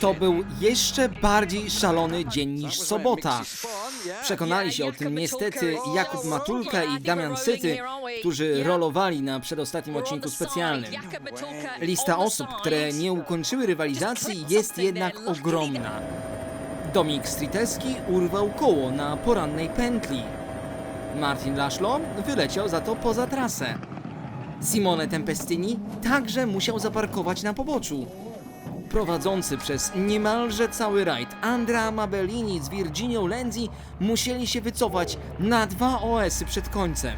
To był jeszcze bardziej szalony dzień niż sobota. Przekonali się o tym niestety Jakub Matulka i Damian Syty, którzy rolowali na przedostatnim odcinku specjalnym. Lista osób, które nie ukończyły rywalizacji jest jednak ogromna. Dominik Striteski urwał koło na porannej pętli. Martin Laszlo wyleciał za to poza trasę. Simone Tempestini także musiał zaparkować na poboczu. Prowadzący przez niemalże cały rajd Andrea Mabellini z Virginią Lenzi musieli się wycofać na dwa OS-y przed końcem.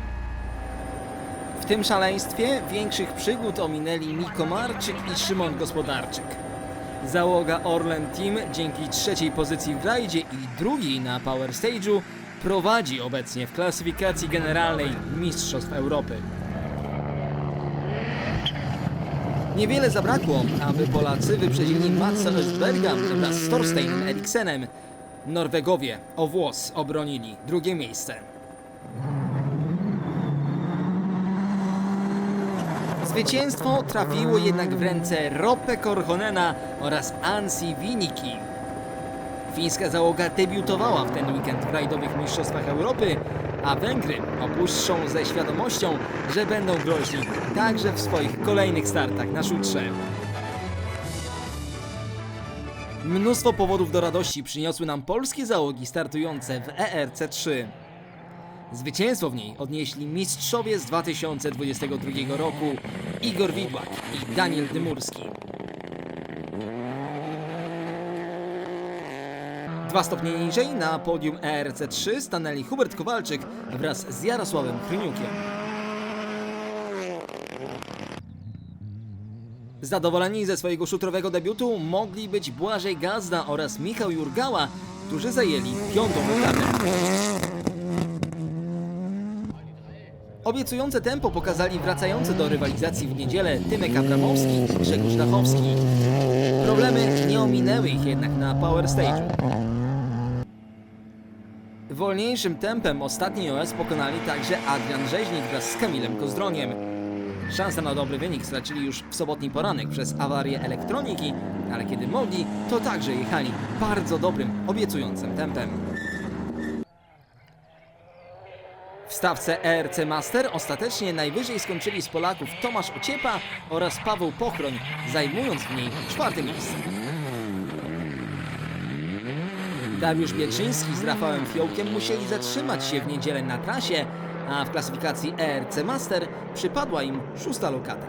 W tym szaleństwie większych przygód ominęli Miko Marczyk i Szymon Gospodarczyk. Załoga Orlen Team dzięki trzeciej pozycji w rajdzie i drugiej na Power Stage'u prowadzi obecnie w klasyfikacji generalnej Mistrzostw Europy. Niewiele zabrakło, aby Polacy wyprzedzili Matsa Östberga wraz z Thorsteinem Eriksenem. Norwegowie o włos obronili drugie miejsce. Zwycięstwo trafiło jednak w ręce Roppe Korhonena oraz Ansi Winiki. Fińska załoga debiutowała w ten weekend w rajdowych mistrzostwach Europy, a Węgry opuszczą ze świadomością, że będą groźni także w swoich kolejnych startach na szutrze. Mnóstwo powodów do radości przyniosły nam polskie załogi startujące w ERC3. Zwycięstwo w niej odnieśli mistrzowie z 2022 roku Igor Widłak i Daniel Dymurski. Dwa stopnie niżej na podium ERC3 stanęli Hubert Kowalczyk wraz z Jarosławem Kryniukiem. Zadowoleni ze swojego szutrowego debiutu mogli być Błażej Gazda oraz Michał Jurgała, którzy zajęli piątą lokatę. Obiecujące tempo pokazali wracające do rywalizacji w niedzielę Tymek Abramowski i Grzegorz Dachowski. Problemy nie ominęły ich jednak na Power Stage'u. Wolniejszym tempem ostatni OS pokonali także Adrian Rzeźnik wraz z Kamilem Kozdroniem. Szanse na dobry wynik stracili już w sobotni poranek przez awarię elektroniki, ale kiedy mogli, to także jechali bardzo dobrym, obiecującym tempem. W stawce ERC Master ostatecznie najwyżej skończyli z Polaków Tomasz Ociepa oraz Paweł Pochroń, zajmując w niej czwarte miejsce. Dariusz Bieczyński z Rafałem Fiołkiem musieli zatrzymać się w niedzielę na trasie, a w klasyfikacji ERC Master przypadła im szósta lokata.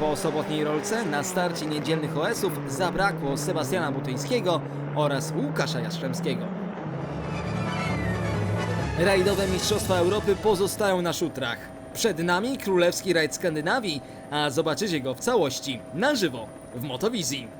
Po sobotniej rolce na starcie niedzielnych OS-ów zabrakło Sebastiana Butyńskiego oraz Łukasza Jastrzębskiego. Rajdowe Mistrzostwa Europy pozostają na szutrach. Przed nami królewski rajd Skandynawii, a zobaczycie go w całości, na żywo, w Motowizji.